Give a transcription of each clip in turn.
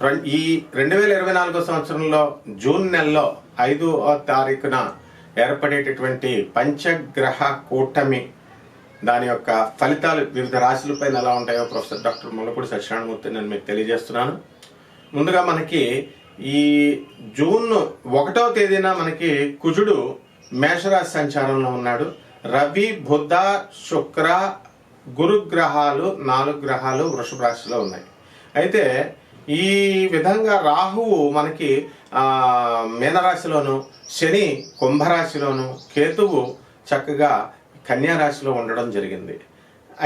ఈ రెండు వేల ఇరవై నాలుగో సంవత్సరంలో జూన్ నెలలో ఐదో తారీఖున ఏర్పడేటటువంటి పంచగ్రహ కూటమి దాని యొక్క ఫలితాలు వివిధ రాశులపైన ఎలా ఉంటాయో ప్రొఫెసర్ డాక్టర్ ముల్లపూడి సత్యనారాయణమూర్తి నేను మీకు తెలియజేస్తున్నాను. ముందుగా మనకి ఈ జూన్ ఒకటో తేదీన మనకి కుజుడు మేషరాశి సంచారంలో ఉన్నాడు. రవి బుధ శుక్ర గురుగ్రహాలు నాలుగు గ్రహాలు వృషభ రాశిలో ఉన్నాయి. అయితే ఈ విధంగా రాహువు మనకి మీనరాశిలోను శని కుంభరాశిలోను కేతువు చక్కగా కన్యారాశిలో ఉండడం జరిగింది.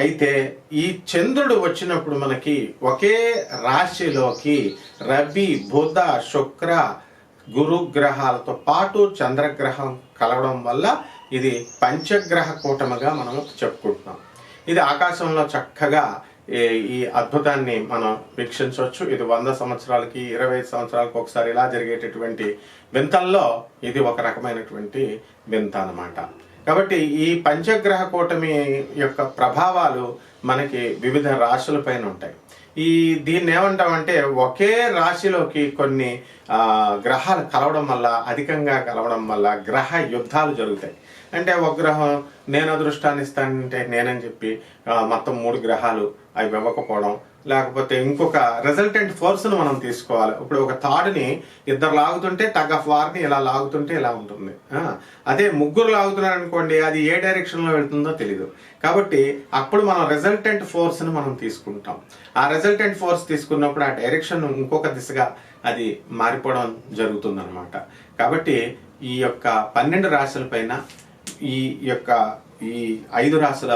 అయితే ఈ చంద్రుడు వచ్చినప్పుడు మనకి ఒకే రాశిలోకి రవి బుధ శుక్ర గురు గ్రహాలతో పాటు చంద్రగ్రహం కలవడం వల్ల ఇది పంచగ్రహ కూటమిగా మనం చెప్పుకుంటున్నాం. ఇది ఆకాశంలో చక్కగా ఈ- ఈ అద్భుతాన్ని మనం వీక్షించవచ్చు. ఇది వంద సంవత్సరాలకి ఇరవై సంవత్సరాలకు ఒకసారి ఇలా జరిగేటటువంటి వింతల్లో ఇది ఒక రకమైనటువంటి వింత అనమాట కాబట్టి ఈ పంచగ్రహ కూటమి యొక్క ప్రభావాలు మనకి వివిధ రాశులపైన ఉంటాయి. ఈ దీన్ని ఏమంటామంటే ఒకే రాశిలోకి కొన్ని గ్రహాలు కలవడం వల్ల అధికంగా కలవడం వల్ల గ్రహ యుద్ధాలు జరుగుతాయి. అంటే ఒక గ్రహం నేను అదృష్టాన్ని ఇస్తానంటే నేనని చెప్పి మొత్తం మూడు గ్రహాలు అవి ఇవ్వకపోవడం లేకపోతే ఇంకొక రిజల్టెంట్ ఫోర్స్ను మనం తీసుకోవాలి. ఇప్పుడు ఒక థాడ్ని ఇద్దరు లాగుతుంటే టగ్ ఆఫ్ వార్ని ఇలా లాగుతుంటే ఇలా ఉంటుంది. అదే ముగ్గురు లాగుతున్నారు అనుకోండి అది ఏ డైరెక్షన్లో వెళ్తుందో తెలియదు కాబట్టి అప్పుడు మనం రిజల్టెంట్ ఫోర్స్ని మనం తీసుకుంటాం. ఆ రిజల్టెంట్ ఫోర్స్ తీసుకున్నప్పుడు ఆ డైరెక్షన్ ఇంకొక దిశగా అది మారిపోవడం జరుగుతుంది కాబట్టి ఈ యొక్క పన్నెండు రాశుల పైన ఈ యొక్క ఈ ఐదు రాశుల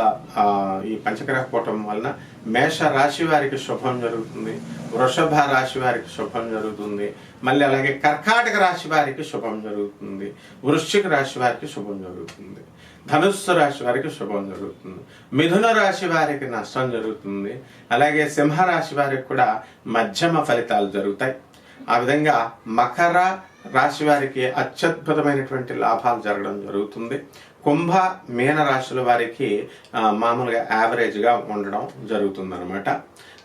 ఈ పంచగ్రహ పోవటం వలన మేష రాశి వారికి శుభం జరుగుతుంది వృషభ రాశి వారికి శుభం జరుగుతుంది మళ్ళీ అలాగే కర్కాటక రాశి వారికి శుభం జరుగుతుంది వృశ్చిక రాశి వారికి శుభం జరుగుతుంది ధనుస్సు రాశి వారికి శుభం జరుగుతుంది మిథున రాశి వారికి నష్టం జరుగుతుంది అలాగే సింహ రాశి వారికి కూడా మధ్యమ ఫలితాలు జరుగుతాయి. ఆ విధంగా మకర రాశి వారికి అత్యద్భుతమైనటువంటి లాభాలు జరగడం జరుగుతుంది. కుంభ మీన రాశుల వారికి మామూలుగా యావరేజ్గా ఉండడం జరుగుతుంది అనమాట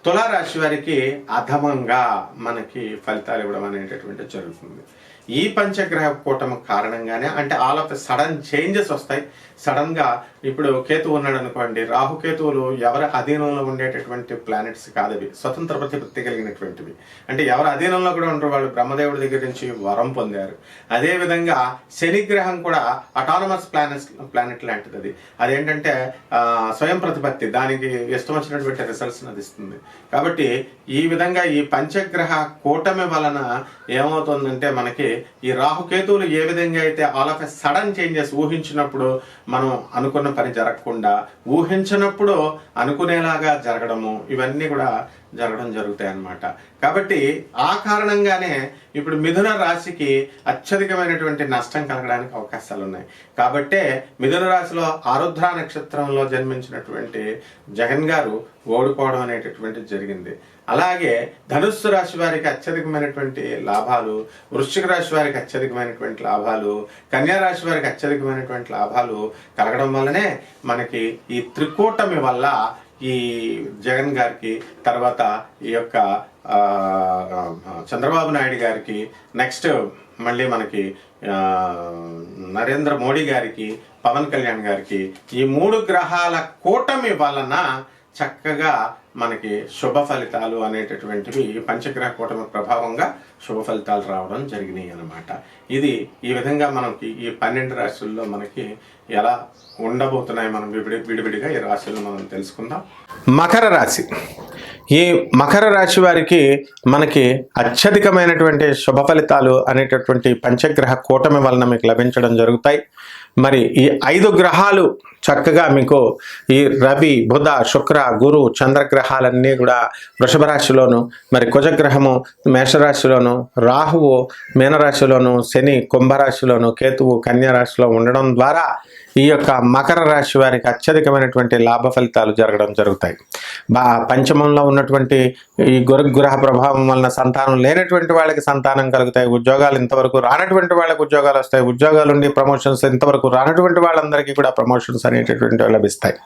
తులారాశి వారికి అధమంగా మనకి ఫలితాలు ఇవ్వడం అనేటటువంటి జరుగుతుంది. ఈ పంచగ్రహ కూటమి కారణంగానే అంటే ఆల్ ఆఫ్ సడన్ చేంజెస్ వస్తాయి. సడన్గా ఇప్పుడు కేతు ఉన్నాడు అనుకోండి రాహుకేతువులు ఎవరి అధీనంలో ఉండేటటువంటి ప్లానెట్స్ కాదవి స్వతంత్ర ప్రతిపత్తి కలిగినటువంటివి. అంటే ఎవరి అధీనంలో కూడా ఉంటారు వాళ్ళు బ్రహ్మదేవుడి దగ్గర నుంచి వరం పొందారు. అదేవిధంగా శనిగ్రహం కూడా అటానమస్ ప్లానెట్ ప్లానెట్ లాంటిది అది. అదేంటంటే స్వయం ప్రతిపత్తి దానికి ఇష్టం వచ్చినటువంటి రిజల్ట్స్ అందిస్తుంది కాబట్టి ఈ విధంగా ఈ పంచగ్రహ కూటమి వలన ఏమవుతుందంటే మనకి ఈ రాహుకేతువులు ఏ విధంగా అయితే all of a sudden changes ఊహించినప్పుడు మనం అనుకున్న పని జరగకుండా ఊహించినప్పుడు అనుకునేలాగా జరగడము ఇవన్నీ కూడా జరగడం జరుగుతాయి అన్నమాట కాబట్టి ఆ కారణంగానే ఇప్పుడు మిథున రాశికి అత్యధికమైనటువంటి నష్టం కలగడానికి అవకాశాలు ఉన్నాయి కాబట్టే మిథున రాశిలో ఆరుద్ర నక్షత్రంలో జన్మించినటువంటి జగన్ గారు ఓడిపోవడం అనేటటువంటిది జరిగింది. అలాగే ధనుస్సు రాశి వారికి అత్యధికమైనటువంటి లాభాలు వృశ్చిక రాశి వారికి అత్యధికమైనటువంటి లాభాలు కన్యా రాశి వారికి అత్యధికమైనటువంటి లాభాలు కలగడం వల్లనే మనకి ఈ త్రికూటమి వల్ల ఈ జగన్ గారికి తర్వాత ఈ యొక్క చంద్రబాబు నాయుడు గారికి నెక్స్ట్ మళ్ళీ మనకి నరేంద్ర మోడీ గారికి పవన్ కళ్యాణ్ గారికి ఈ మూడు గ్రహాల కూటమి వలన చక్కగా మనకి శుభ ఫలితాలు అనేటటువంటివి పంచగ్రహ కూటమి ప్రభావంగా శుభ ఫలితాలు రావడం జరిగినాయి అనమాట ఇది ఈ విధంగా మనకి ఈ పన్నెండు రాశుల్లో మనకి ఎలా ఉండబోతున్నాయి మనం విడివిడిగా ఈ రాశులను మనం తెలుసుకుందాం. మకర రాశి. ఈ మకర రాశి వారికి మనకి అత్యధికమైనటువంటి శుభ ఫలితాలు అనేటటువంటి పంచగ్రహ కూటమి వలన మీకు లభించడం జరుగుతాయి. మరి ఈ ఐదు గ్రహాలు చక్కగా మీకు ఈ రవి బుధ శుక్ర గురు చంద్రగ్రహాలన్నీ కూడా వృషభ రాశిలోను మరి కుజగ్రహము మేషరాశిలోను రాహువు మీనరాశిలోను శని కుంభరాశిలోను కేతువు కన్యారాశిలో ఉండడం ద్వారా ఈ యొక్క మకర రాశి వారికి అత్యధికమైనటువంటి లాభ ఫలితాలు జరగడం జరుగుతాయి. బా పంచమంలో ఉన్నటువంటి ఈ గురు గ్రహ ప్రభావం వలన సంతానం లేనటువంటి వాళ్ళకి సంతానం కలుగుతాయి. ఉద్యోగాలు ఇంతవరకు రానటువంటి వాళ్ళకి ఉద్యోగాలు వస్తాయి. ఉద్యోగాలు ఉండి ప్రమోషన్స్ ఇంతవరకు రానటువంటి వాళ్ళందరికీ కూడా ప్రమోషన్స్ అనేటటువంటివి లభిస్తాయి.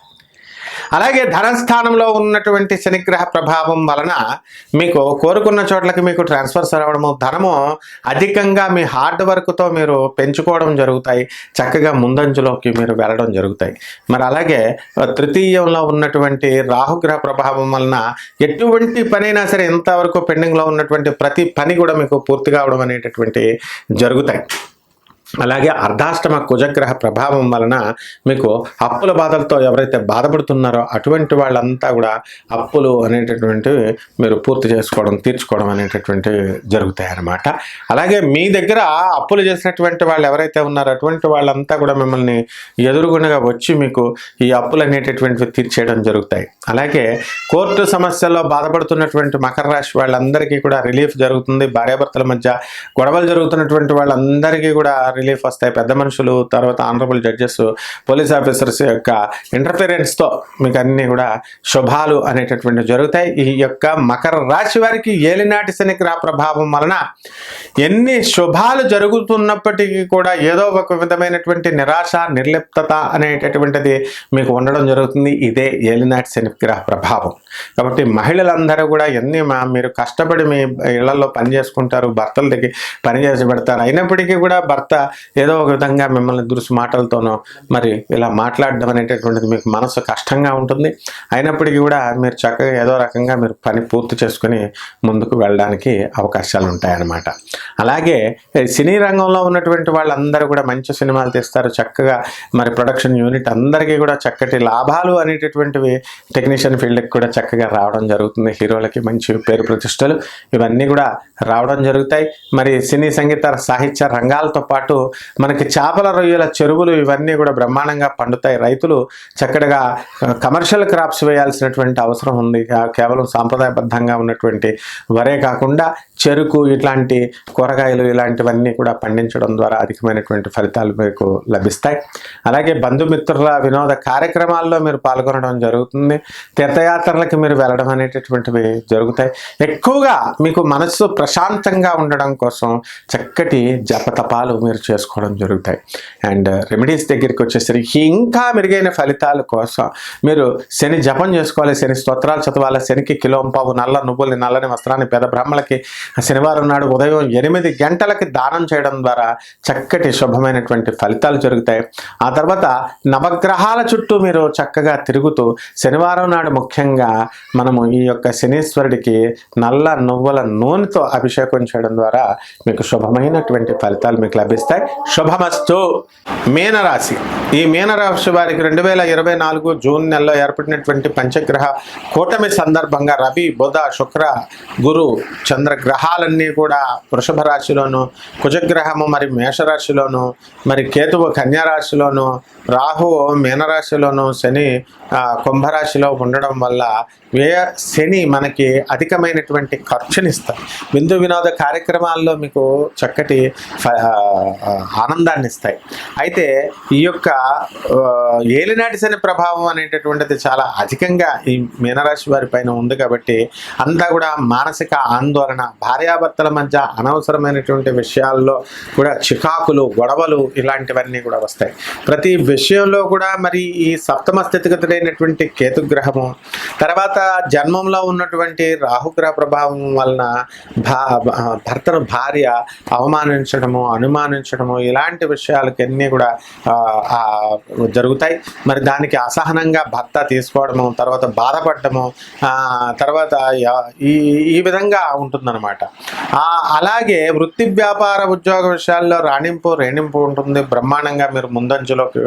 అలాగే ధనస్థానంలో ఉన్నటువంటి శనిగ్రహ ప్రభావం వలన మీకు కోరుకున్న చోట్లకి మీకు ట్రాన్స్ఫర్స్ రావడము ధనము అధికంగా మీ హార్డ్ వర్క్తో మీరు పెంచుకోవడం జరుగుతాయి. చక్కగా ముందంజలోకి మీరు వెళ్ళడం జరుగుతాయి. మరి అలాగే తృతీయంలో ఉన్నటువంటి రాహుగ్రహ ప్రభావం వలన ఎటువంటి పనైనా సరే ఇంతవరకు పెండింగ్లో ఉన్నటువంటి ప్రతి పని కూడా మీకు పూర్తి కావడం అనేటటువంటి జరుగుతాయి. అలాగే అర్ధాష్టమ కుజగ్రహ ప్రభావం వలన మీకు అప్పుల బాధలతో ఎవరైతే బాధపడుతున్నారో అటువంటి వాళ్ళంతా కూడా అప్పులు అనేటటువంటివి మీరు పూర్తి చేసుకోవడం తీర్చుకోవడం అనేటటువంటివి జరుగుతాయి అన్నమాట అలాగే మీ దగ్గర అప్పులు చేసినటువంటి వాళ్ళు ఎవరైతే ఉన్నారో అటువంటి వాళ్ళంతా కూడా మిమ్మల్ని ఎదురుగుండగా వచ్చి మీకు ఈ అప్పులు అనేటటువంటివి తీర్చేయడం జరుగుతాయి. అలాగే కోర్టు సమస్యల్లో బాధపడుతున్నటువంటి మకర రాశి వాళ్ళందరికీ కూడా రిలీఫ్ జరుగుతుంది. భార్యాభర్తల మధ్య గొడవలు జరుగుతున్నటువంటి వాళ్ళందరికీ కూడా రిలీఫ్ వస్తాయి. పెద్ద మనుషులు తర్వాత ఆనరబుల్ జడ్జెస్ పోలీస్ ఆఫీసర్స్ యొక్క ఇంటర్ఫీరెన్స్తో మీకు అన్నీ కూడా శుభాలు అనేటటువంటివి జరుగుతాయి. ఈ యొక్క మకర రాశి వారికి ఏలినాటి శనిగ్రహ ప్రభావం వలన ఎన్ని శుభాలు జరుగుతున్నప్పటికీ కూడా ఏదో ఒక విధమైనటువంటి నిరాశ నిర్లిప్తత అనేటటువంటిది మీకు ఉండడం జరుగుతుంది. ఇదే ఏలినాటి శనిగ్రహ ప్రభావం. కాబట్టి మహిళలందరూ కూడా ఎన్ని మా మీరు కష్టపడి మీ ఇళ్ళలో పని చేసుకుంటారు భర్తల దగ్గర పని చేసి పెడతారు అయినప్పటికీ కూడా భర్త ఏదో ఒక విధంగా మిమ్మల్ని దురుసు మాటలతోనో మరి ఇలా మాట్లాడడం అనేటటువంటిది మీకు మనసు కష్టంగా ఉంటుంది. అయినప్పటికీ కూడా మీరు చక్కగా ఏదో రకంగా మీరు పని పూర్తి చేసుకుని ముందుకు వెళ్ళడానికి అవకాశాలు ఉంటాయన్నమాట. అలాగే సినీ రంగంలో ఉన్నటువంటి వాళ్ళందరూ కూడా మంచి సినిమాలు తీస్తారు చక్కగా మరి ప్రొడక్షన్ యూనిట్ అందరికీ కూడా చక్కటి లాభాలు అనేటటువంటివి టెక్నీషియన్ ఫీల్డ్కి కూడా చక్కగా రావడం జరుగుతుంది. హీరోలకి మంచి పేరు ప్రతిష్టలు ఇవన్నీ కూడా రావడం జరుగుతాయి. మరి సినీ సంగీత సాహిత్య రంగాలతో పాటు మనకి చేపల రొయ్యల చెరువులు ఇవన్నీ కూడా బ్రహ్మాండంగా పండుతాయి. రైతులు చక్కగా కమర్షియల్ క్రాప్స్ వేయాల్సినటువంటి అవసరం ఉంది. కేవలం సాంప్రదాయబద్ధంగా ఉన్నటువంటి వరే కాకుండా చెరుకు ఇట్లాంటి కూరగాయలు ఇలాంటివన్నీ కూడా పండించడం ద్వారా అధికమైనటువంటి ఫలితాలు మీకు లభిస్తాయి. అలాగే బంధుమిత్రుల వినోద కార్యక్రమాల్లో మీరు పాల్గొనడం జరుగుతుంది. తీర్థయాత్రలకు మీరు వెళ్ళడం అనేటటువంటివి జరుగుతాయి. ఎక్కువగా మీకు మనస్సు ప్రశాంతంగా ఉండడం కోసం చక్కటి జపతపాలు మీరు చేసుకోవడం జరుగుతాయి. అండ్ రెమెడీస్ దగ్గరికి వచ్చేసరికి ఇంకా మెరుగైన ఫలితాల కోసం మీరు శని జపం చేసుకోవాలి శని స్తోత్రాలు చదవాలి శనికి కిలోంపావు నల్ల నువ్వుల్ని నల్లని వస్త్రాన్ని పేద బ్రాహ్మలకి శనివారం నాడు ఉదయం ఎనిమిది గంటలకి దానం చేయడం ద్వారా చక్కటి శుభమైనటువంటి ఫలితాలు జరుగుతాయి. ఆ తర్వాత నవగ్రహాల చుట్టూ మీరు చక్కగా తిరుగుతూ శనివారం నాడు ముఖ్యంగా మనము ఈ యొక్క శనీశ్వరుడికి నల్ల నువ్వుల నూనెతో అభిషేకం చేయడం ద్వారా మీకు శుభమైనటువంటి ఫలితాలు మీకు లభిస్తాయి. శుభమస్తు. మీనరాశి. ఈ మీనరాశి వారికి రెండు వేల ఇరవై నాలుగు జూన్ నెలలో ఏర్పడినటువంటి పంచగ్రహ కూటమి సందర్భంగా రవి బుధ శుక్ర గురు చంద్రగ్రహ గ్రహాలన్నీ కూడా వృషభ రాశిలోను కుజగ్రహము మరి మేషరాశిలోను మరి కేతువు కన్యారాశిలోను రాహువు మీనరాశిలోను శని కుంభరాశిలో ఉండడం వల్ల వ్యయ శని మనకి అధికమైనటువంటి ఖర్చునిస్తాయి. విందు వినోద కార్యక్రమాల్లో మీకు చక్కటి ఆనందాన్ని ఇస్తాయి అయితే ఈ యొక్క ఏలినాటి శని ప్రభావం అనేటటువంటిది చాలా అధికంగా ఈ మీనరాశి వారి పైన ఉంది కాబట్టి అంతా కూడా మానసిక ఆందోళన భార్యాభర్తల మధ్య అనవసరమైనటువంటి విషయాల్లో కూడా చికాకులు గొడవలు ఇలాంటివన్నీ కూడా వస్తాయి. ప్రతి విషయంలో కూడా మరి ఈ సప్తమ స్థితిగతుడైనటువంటి కేతుగ్రహము తర్వాత జన్మంలో ఉన్నటువంటి రాహుగ్రహ ప్రభావం వలన భా భర్తను భార్య అవమానించడము అనుమానించడము ఇలాంటి విషయాలకి అన్నీ కూడా జరుగుతాయి. మరి దానికి అసహనంగా భర్త తీసుకోవడము తర్వాత బాధపడటము తర్వాత ఈ ఈ విధంగా ఉంటుందన్నమాట. అనమాట అలాగే వృత్తి వ్యాపార ఉద్యోగ విషయాల్లో రాణింపు రేణింపు ఉంటుంది. బ్రహ్మాండంగా మీరు ముందంజలోకి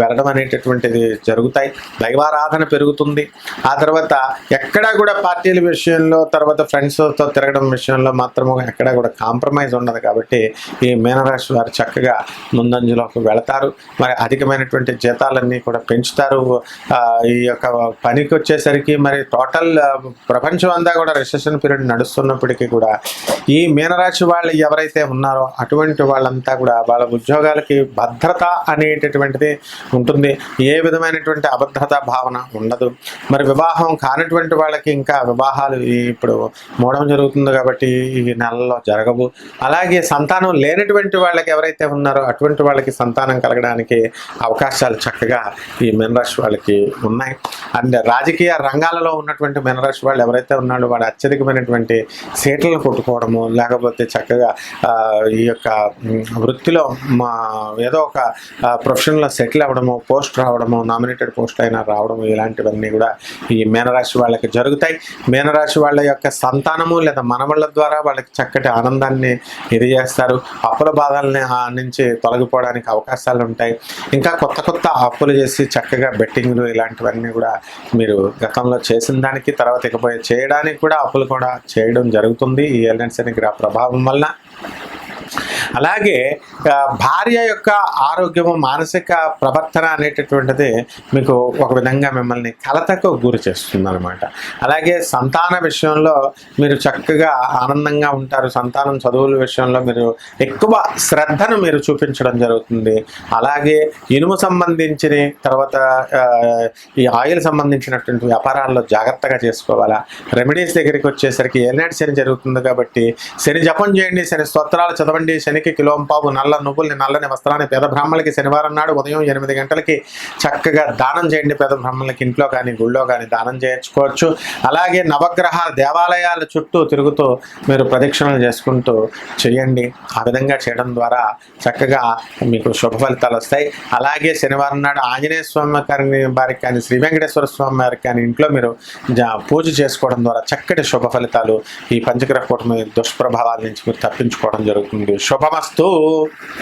వెళ్ళడం అనేటటువంటిది జరుగుతాయి. దైవారాధన పెరుగుతుంది. ఆ తర్వాత ఎక్కడా కూడా పార్టీల విషయంలో తర్వాత ఫ్రెండ్స్తో తిరగడం విషయంలో మాత్రము ఎక్కడ కూడా కాంప్రమైజ్ ఉండదు కాబట్టి ఈ మీనరాశి వారు చక్కగా ముందంజలోకి వెళతారు. మరి అధికమైనటువంటి జీతాలన్నీ కూడా పెంచుతారు. ఈ యొక్క పనికి వచ్చేసరికి మరి టోటల్ ప్రపంచం అంతా కూడా రిసెషన్ పీరియడ్ నడుస్తున్నప్పటికీ కూడా ఈ మీనరాశి వాళ్ళు ఎవరైతే ఉన్నారో అటువంటి వాళ్ళంతా కూడా వాళ్ళ ఉద్యోగాలకి భద్రత అనేటటువంటిది ఉంటుంది. ఏ విధమైనటువంటి అభద్రత భావన ఉండదు. మరి వివాహం కానటువంటి వాళ్ళకి ఇంకా వివాహాలు ఇప్పుడు మూడవ జరుగుతుంది కాబట్టి ఈ నెలలో జరగవు. అలాగే సంతానం లేనటువంటి వాళ్ళకి ఎవరైతే ఉన్నారో అటువంటి వాళ్ళకి సంతానం కలగడానికి అవకాశాలు చక్కగా ఈ మీనరాశి వాళ్ళకి ఉన్నాయి. అండ్ రాజకీయ రంగాలలో ఉన్నటువంటి మీనరాశి వాళ్ళు ఎవరైతే ఉన్నారో వాడు అత్యధికమైనటువంటి సీట్లను కొట్టుకోవడము లేకపోతే చక్కగా ఈ యొక్క వృత్తిలో మా ఏదో ఒక ప్రొఫెషన్లో సెటిల్ అవ్వడము పోస్ట్ రావడము నామినేటెడ్ పోస్ట్ అయినా రావడము ఇలాంటివన్నీ కూడా ఈ మీనరాశి వాళ్ళకి జరుగుతాయి. మీనరాశి వాళ్ళ యొక్క సంతానము లేదా మనవళ్ళ ద్వారా వాళ్ళకి చక్కటి ఆనందాన్ని ఇది చేస్తారు అప్పుల బాధల్ని నుంచి తొలగిపోవడానికి అవకాశాలు ఉంటాయి. ఇంకా కొత్త కొత్త అప్పులు చేసి చక్కగా బెట్టింగ్లు ఇలాంటివన్నీ కూడా మీరు గతంలో చేసిన దానికి తర్వాత ఇకపోయి చేయడానికి కూడా అప్పులు కూడా చేయడం జరుగుతుంది. ఈ ఎల్ఎన్ శని గ్రహ ప్రభావం వలన అలాగే భార్య యొక్క ఆరోగ్యము మానసిక ప్రవర్తన అనేటటువంటిది మీకు ఒక విధంగా మిమ్మల్ని కలతకు గురి చేస్తుంది అనమాట అలాగే సంతాన విషయంలో మీరు చక్కగా ఆనందంగా ఉంటారు. సంతానం చదువుల విషయంలో మీరు ఎక్కువ శ్రద్ధను మీరు చూపించడం జరుగుతుంది. అలాగే ఇనుము సంబంధించిన తర్వాత ఈ ఆయిల్ సంబంధించినటువంటి వ్యాపారాల్లో జాగ్రత్తగా చేసుకోవాలా? రెమెడీస్ దగ్గరికి వచ్చేసరికి ఏనాటి శని జరుగుతుంది కాబట్టి శని జపం చేయండి శని స్తోత్రాలు చదవండి శనికి కిలోంపావు నల్ల నువ్వుల్ని నల్లని వస్త్రాన్ని పేద బ్రాహ్మణులకి శనివారం నాడు ఉదయం ఎనిమిది గంటలకి చక్కగా దానం చేయండి. పేద బ్రాహ్మణులకి ఇంట్లో కానీ గుళ్ళో కానీ దానం చేయించుకోవచ్చు. అలాగే నవగ్రహ దేవాలయాల చుట్టూ తిరుగుతూ మీరు ప్రదక్షిణలు చేసుకుంటూ చేయండి. ఆ విధంగా చేయడం ద్వారా చక్కగా మీకు శుభ ఫలితాలు వస్తాయి. అలాగే శనివారం నాడు ఆంజనేయ స్వామి గారిని వారికి కానీ శ్రీ వెంకటేశ్వర స్వామి వారికి కానీ ఇంట్లో మీరు జా- పూజ చేసుకోవడం ద్వారా చక్కటి శుభ ఫలితాలు ఈ పంచగ్రహ కూటమి దుష్ప్రభావాల నుంచి మీరు తప్పించుకోవడం జరుగుతుంది. శుభమస్తు